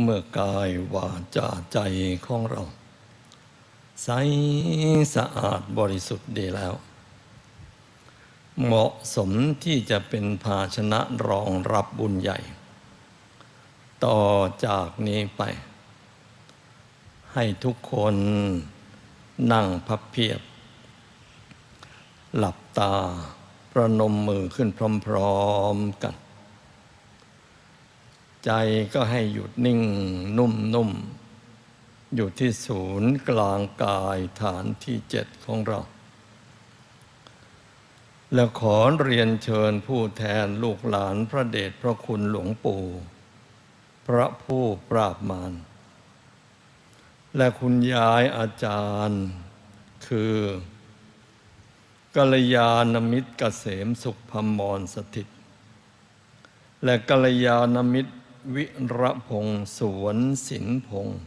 เมื่อกายวาจาใจของเรา ใสสะอาดบริสุทธิ์ดีแล้ว เหมาะสมที่จะเป็นภาชนะรองรับบุญใหญ่ ต่อจากนี้ไป ให้ทุกคนนั่งพับเพียบ หลับตาประนมมือขึ้นพร้อม ๆกัน ใจก็ให้หยุดนิ่งนุ่มๆอยู่ที่ศูนย์กลางกายฐานที่เจ็ดของเรา แล้วขอเรียนเชิญผู้แทนลูกหลานพระเดชพระคุณหลวงปู่ พระผู้ปราบมารและคุณยายอาจารย์คือกัลยาณมิตรเกษมสุขพมรสถิต และกัลยาณมิตร วิระพงศ์สวนสินพงศ์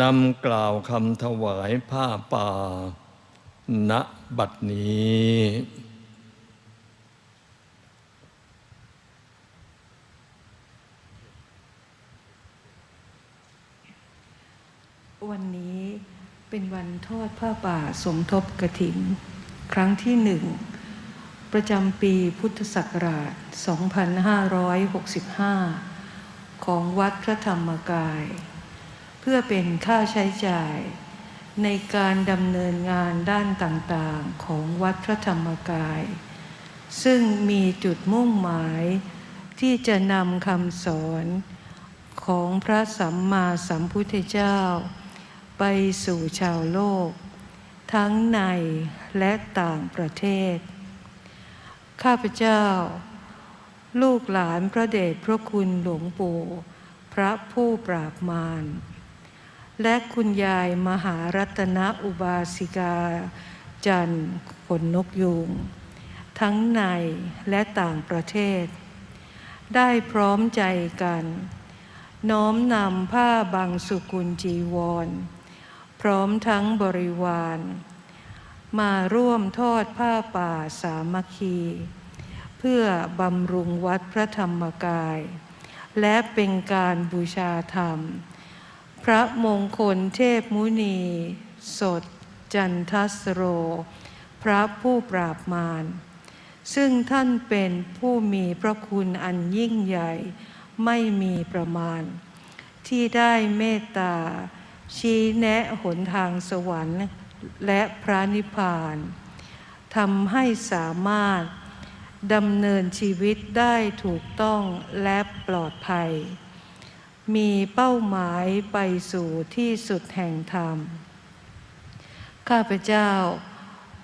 นำกล่าวคำถวายผ้าป่า ณบัดนี้วันนี้เป็นวันทอดผ้าป่าสมทบกระถิน ครั้งที่หนึ่ง ประจำปีพุทธศักราช 2565 ของวัดพระธรรมกาย เพื่อเป็นค่าใช้จ่าย ในการดำเนินงานด้านต่างๆของวัดพระธรรมกาย ซึ่งมีจุดมุ่งหมายที่จะนำคำสอนของพระสัมมาสัมพุทธเจ้า ไปสู่ชาวโลก ทั้งในและต่างประเทศ ข้าพเจ้า ลูกหลานพระเดชพระคุณหลวงปู่ พระผู้ปราบมารและคุณยายมหารัตนอุบาสิกา จันขนนกยูงทั้งในและต่างประเทศ ได้พร้อมใจกัน น้อมนำผ้าบางสุกุลจีวร พร้อมทั้งบริวาร มาร่วมทอดผ้าป่าสามัคคี เพื่อบำรุงวัดพระธรรมกาย และเป็นการบูชาธรรม พระมงคลเทพมุนี สด จันทสโร พระผู้ปราบมารซึ่งท่านเป็นผู้มีพระคุณอันยิ่งใหญ่ ไม่มีประมาณ ที่ได้เมตตา ชี้แนะหนทางสวรรค์และพระนิพพานทำให้สามารถ ดำเนินชีวิตได้ถูกต้องและปลอดภัย มีเป้าหมายไปสู่ที่สุดแห่งธรรม ข้าพเจ้า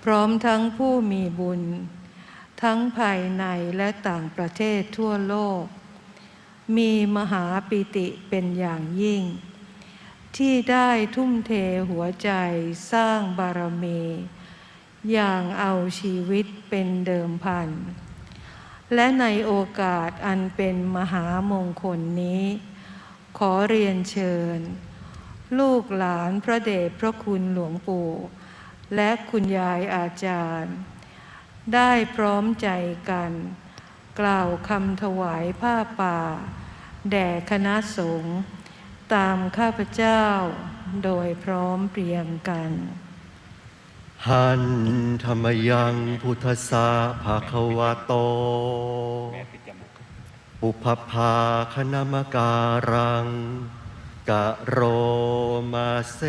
พร้อมทั้งผู้มีบุญ ทั้งภายในและต่างประเทศทั่วโลก มีมหาปิติเป็นอย่างยิ่ง ที่ได้ทุ่มเทหัวใจสร้างบารมีอย่างเอาชีวิตเป็นเดิมพัน และในโอกาสอันเป็นมหามงคลนี้ ขอเรียนเชิญ ลูกหลานพระเดชพระคุณหลวงปู่ และคุณยายอาจารย์ ได้พร้อมใจกัน กล่าวคำถวายผ้าป่า แด่คณะสงฆ์ตามข้าพเจ้าโดยพร้อมเพรียงกัน หันธรรมยังพุทธสาภาควะโตปุพพาคณมการัง กะโรมาเซ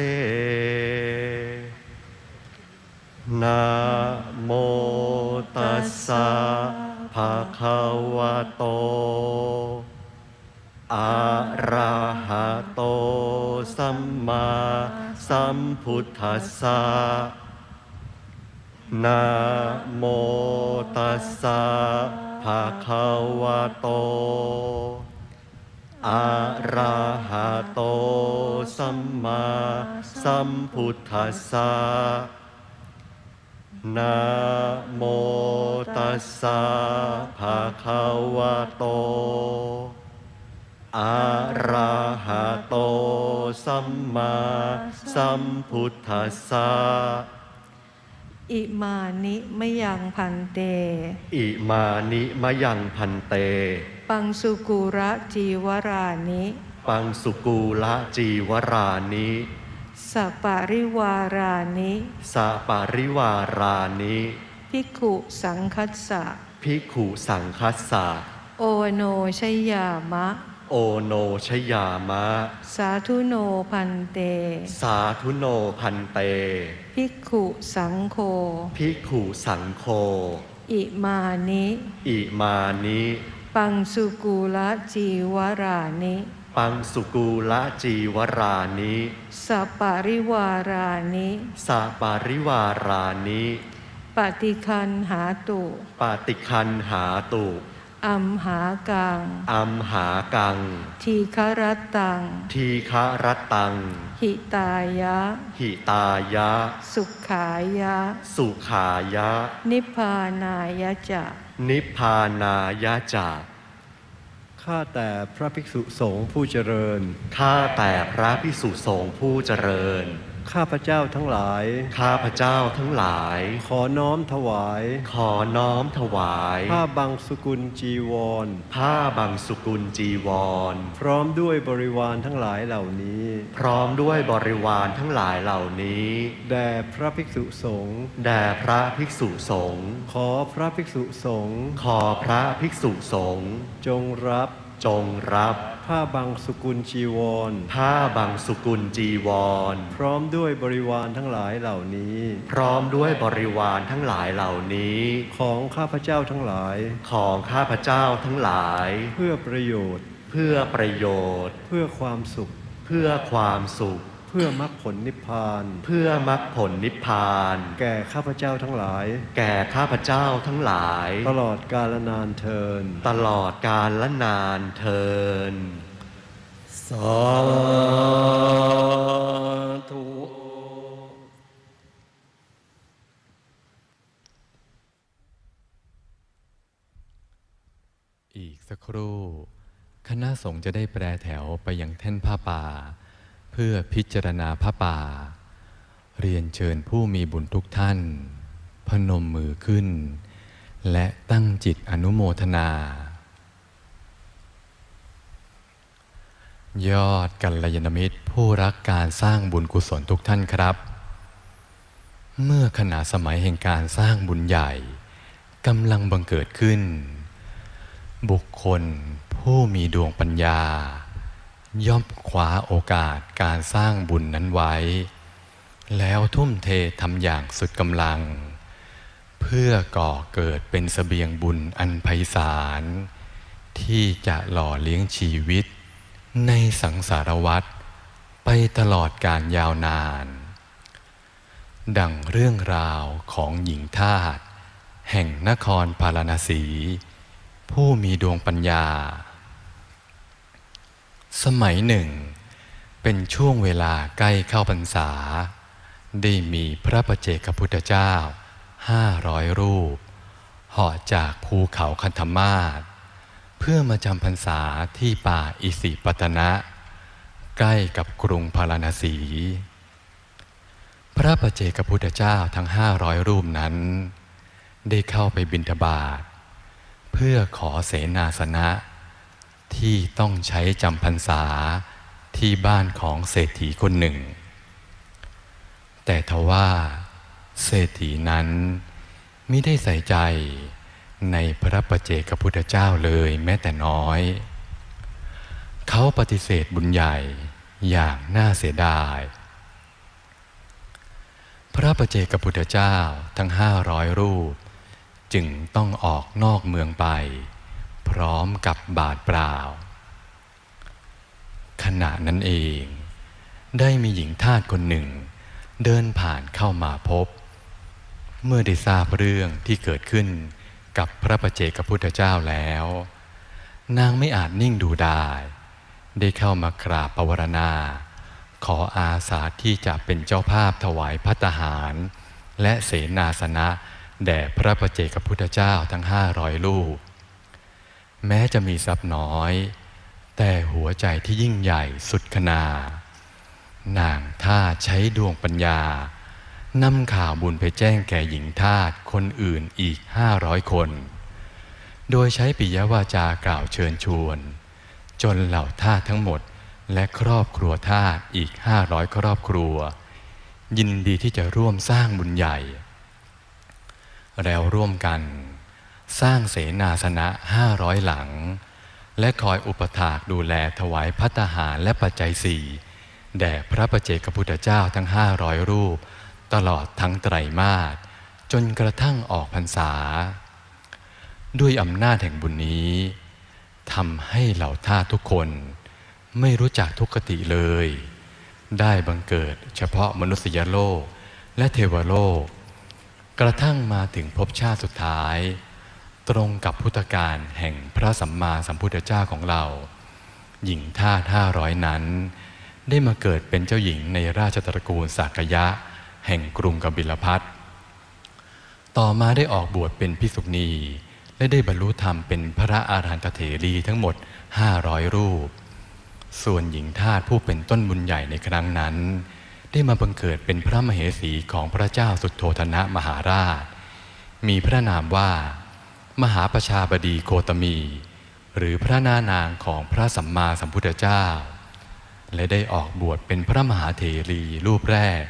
นะโมตัสสะภะควะโต อะระหะโต สัมมาสัมพุทธัสสะ ระหะโตสัมมาสัมพุทธัสสะนะโมตัสสะภะคะวะโต อะระหะโตสัมมาสัมพุทธัสสะอิมานิมยังพันเต อิมานิมะยังพันเต ปังสุกุระจีวรานิ ปังสุกูละจีวรานิสัปปะริวารานิสาปาริวารานิภิกขุสังคัสสะ ภิกขุสังคัสสะโอโนชยามะ โอโนชยามะ สาธุโนพันเต สาธุโนพันเต ภิกขุสังโฆ ภิกขุสังโฆอิมานิ อิมานิ ปังสุกุละจีวรานิ ปังสุกูละจีวรานิสัปปะริวารานิสาปาริวารานิ ปฏิคันหาตุปาติคันหาตุ อัมหากัง อัมหากัง ทีครตัง ทีฆะรตัง หิตายะ หิตายะ สุขายะ สุขายะ นิพพานายะจะ นิพพานายะจาข้าแต่พระภิกษุสงฆ์ผู้เจริญ ข้าแต่พระพิสุสงฆ์ผู้เจริญ ข้าพเจ้าทั้งหลาย ข้าพเจ้าทั้งหลาย ขอน้อมถวาย ขอน้อมถวาย ผ้าบังสุกุลจีวร ผ้าบังสุกุลจีวร พร้อมด้วยบริวารทั้งหลายเหล่านี้ พร้อมด้วยบริวารทั้งหลายเหล่านี้ แด่พระภิกษุสงฆ์ แด่พระภิกษุสงฆ์ ขอพระภิกษุสงฆ์ ขอพระภิกษุสงฆ์ จงรับ จงรับ ผ้าบังสุกุลจีวร ผ้าบังสุกุลจีวร พร้อมด้วยบริวารทั้งหลายเหล่านี้ พร้อมด้วยบริวารทั้งหลายเหล่านี้ ของข้าพเจ้าทั้งหลาย ของข้าพเจ้าทั้งหลาย เพื่อประโยชน์ เพื่อประโยชน์ เพื่อความสุข เพื่อความสุข เพื่อมรรคผลนิพพาน เพื่อมรรคผลนิพพาน แก่ข้าพเจ้าทั้งหลาย แก่ข้าพเจ้าทั้งหลาย ตลอดกาลนานเทิน ตลอดกาลละนานเทินสาธุอีกสักครู่ คณะสงฆ์จะได้แปรแถวไปยังแท่นผ้าป่าเพื่อพิจารณาผ้าป่า เรียนเชิญผู้มีบุญทุกท่าน พนมมือขึ้น และตั้งจิตอนุโมทนา ยอดกัลยาณมิตรผู้รักการสร้างบุญกุศลทุกท่านครับ เมื่อขณะสมัยแห่งการสร้างบุญใหญ่กำลังบังเกิดขึ้น บุคคลผู้มีดวงปัญญา ย่อมคว้าโอกาสการสร้างบุญนั้นไว้ แล้วทุ่มเททำอย่างสุดกำลัง เพื่อก่อเกิดเป็นสเสบียงบุญอันไพศาลที่จะหล่อเลี้ยงชีวิต ในสังสารวัฏไปตลอดการยาวนาน ดังเรื่องราวของหญิงทาสแห่งนครพาราณสี ผู้มีดวงปัญญา สมัยหนึ่ง เป็นช่วงเวลาใกล้เข้าพรรษา ได้มีพระประเจกพุทธเจ้าห้าร้อยรูปเหาะจากภูเขาคันธมาศเพื่อมาจำพรรษาที่ป่าอิสิปตนะ ใกล้กับกรุงพาราณสี พระประเจกพุทธเจ้าทั้งห้าร้อยรูปนั้น ได้เข้าไปบิณฑบาตเพื่อขอเสนาสนะ ที่ต้องใช้จำพรรษาที่บ้านของเศรษฐีคนหนึ่ง แต่ทว่าเศรษฐีนั้นไม่ได้ใส่ใจในพระประเจกพุทธเจ้าเลยแม้แต่น้อย เขาปฏิเสธบุญใหญ่อย่างน่าเสียดาย พระประเจกพุทธเจ้าทั้งห้าร้อยรูป จึงต้องออกนอกเมืองไป พร้อมกับบาทเปล่า ขณะนั้นเอง ได้มีหญิงทาสคนหนึ่ง เดินผ่านเข้ามาพบ เมื่อได้ทราบเรื่องที่เกิดขึ้นกับพระประเจกพุทธเจ้าแล้ว นางไม่อาจนิ่งดูได้ ได้เข้ามากราบปวารณา ขออาสาที่จะเป็นเจ้าภาพถวายพัตหาร และเสนาสนะแด่พระประเจกพุทธเจ้าทั้งห้าร้อยลูก แม้จะมีทรัพย์น้อย แต่หัวใจที่ยิ่งใหญ่สุดขนา นางท่าใช้ดวงปัญญานำข่าวบุญไปแจ้งแก่หญิงทาสคนอื่นอีกห้าร้อยคน โดยใช้ปิยวาจากล่าวเชิญชวน จนเหล่าทาสทั้งหมดและครอบครัวทาสอีกห้าร้อยครอบครัว ยินดีที่จะร่วมสร้างบุญใหญ่ แล้วร่วมกัน สร้างเสนาสนะห้าร้อยหลัง และคอยอุปถากดูแลถวายพัตหารและปัจจัยสี่แด่พระประเจกพุทธเจ้าทั้งห้าร้อยรูป ตลอดทั้งไตรมาสจนกระทั่งออกพรรษา ด้วยอำนาจแห่งบุญนี้ทำให้เหล่าท่าทุกคน ไม่รู้จักทุกขติเลย ได้บังเกิดเฉพาะมนุษยโลกและเทวโลก กระทั่งมาถึงภพชาติสุดท้าย ตรงกับพุทธกาลแห่งพระสัมมาสัมพุทธเจ้าของเรา หญิงท่าสห้าร้อยนั้น ได้มาเกิดเป็นเจ้าหญิงในราชตระกูลสากยะ แห่งกรุงกบิลพัทต่อมาได้ออกบวชเป็นพิสุณี และได้บรรลุธรรมเป็นพระอาหารหันตเถรีทั้งหมดห้าร้อยรูป ส่วนหญิงทาสผู้เป็นต้นบุญใหญ่ในครั้งนั้น ได้มาบังเกิดเป็นพระมเหสีของพระเจ้าสุดโทธนะมหาราช มีพระนามว่า มหาประชาบดีโคตมี หรือพระนานางของพระสัมมาสัมพุทธเจ้า และได้ออกบวชเป็นพระมหาเถรีรูปแรก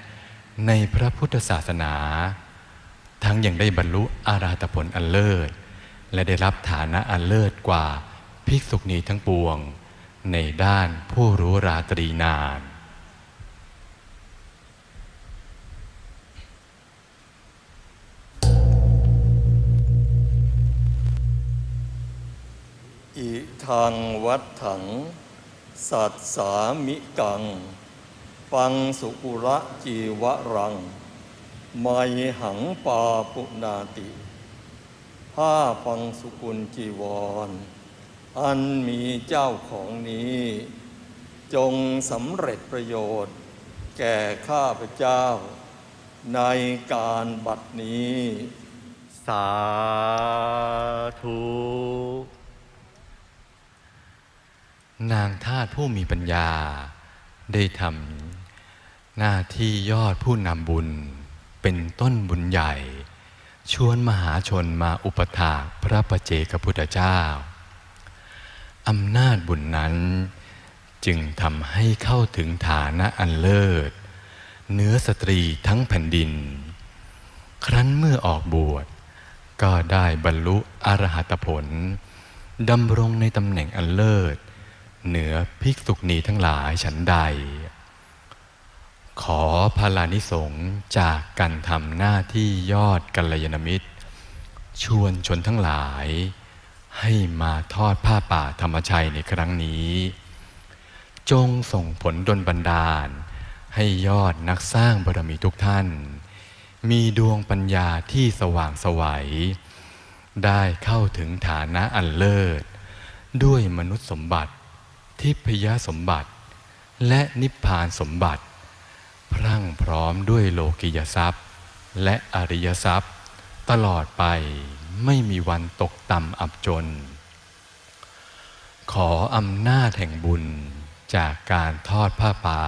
ในพระพุทธศาสนา ทั้งยังได้บรรลุอาราธผลอันเลิศ และได้รับฐานะอันเลิศกว่าภิกษุณีทั้งปวง ในด้านผู้รู้ราตรีนาน ทางวัดถัง สัตสามิกัง ปังสุกุระจีวรังไมหังปาปุนาติ ผ้าปังสุกุลจีวร อันมีเจ้าของนี้ จงสำเร็จประโยชน์ แก่ข้าพเจ้า ในการบัดนี้ สา นางทาสผู้มีปัญญาได้ทำหน้าที่ยอดผู้นำบุญเป็นต้นบุญใหญ่ ชวนมหาชนมาอุปถากพระประเจกพุทธเจ้าอำนาจบุญนั้น จึงทำให้เข้าถึงฐานะอันเลิศ เนื้อสตรีทั้งแผ่นดิน ครั้นเมื่อออกบวช ก็ได้บรรลุอรหัตผลดำรงในตำแหน่งอันเลิศ เหนือภิกษุณีทั้งหลายฉันใด ขอพลานิสงจากการทำหน้าที่ยอดกัลยาณมิตร ชวนชนทั้งหลาย ให้มาทอดผ้าป่าธรรมชัยในครั้งนี้ จงส่งผลดลบันดาล ให้ยอดนักสร้างบารมีทุกท่าน มีดวงปัญญาที่สว่างสวัยได้เข้าถึงฐานะอันเลิศ ด้วยมนุษย์สมบัติ ทิพยสมบัติ และนิพพานสมบัติ พรั่งพร้อมด้วยโลกิยทรัพย์ และอริยทรัพย์ ตลอดไปไม่มีวันตกต่ำอับจน ขออำนาจแห่งบุญจากการทอดผ้าป่า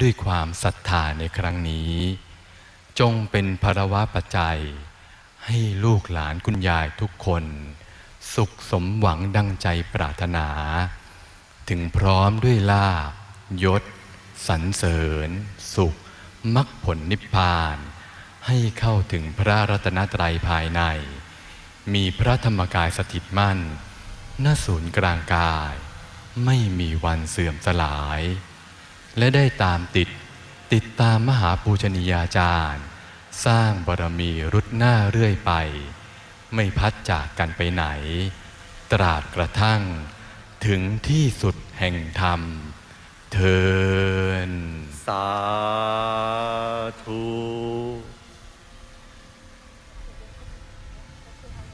ด้วยความศรัทธาในครั้งนี้ จงเป็นภรวะปัจจัย ให้ลูกหลานคุณยายทุกคน สุขสมหวังดังใจปรารถนา ถึงพร้อมด้วยลาบยศสรรเสริญ สุขมรรคผลนิพพาน ให้เข้าถึงพระรัตนตรัยภายใน มีพระธรรมกายสถิตมั่นณศูนย์กลางกาย ไม่มีวันเสื่อมสลาย และได้ตามติดติดตามมหาปูชนียาจารย์ สร้างบารมีรุดหน้าเรื่อยไป ไม่พัดจากกันไปไหน ตราบกระทั่ง ถึงที่สุดแห่งธรรมเทินสาธุ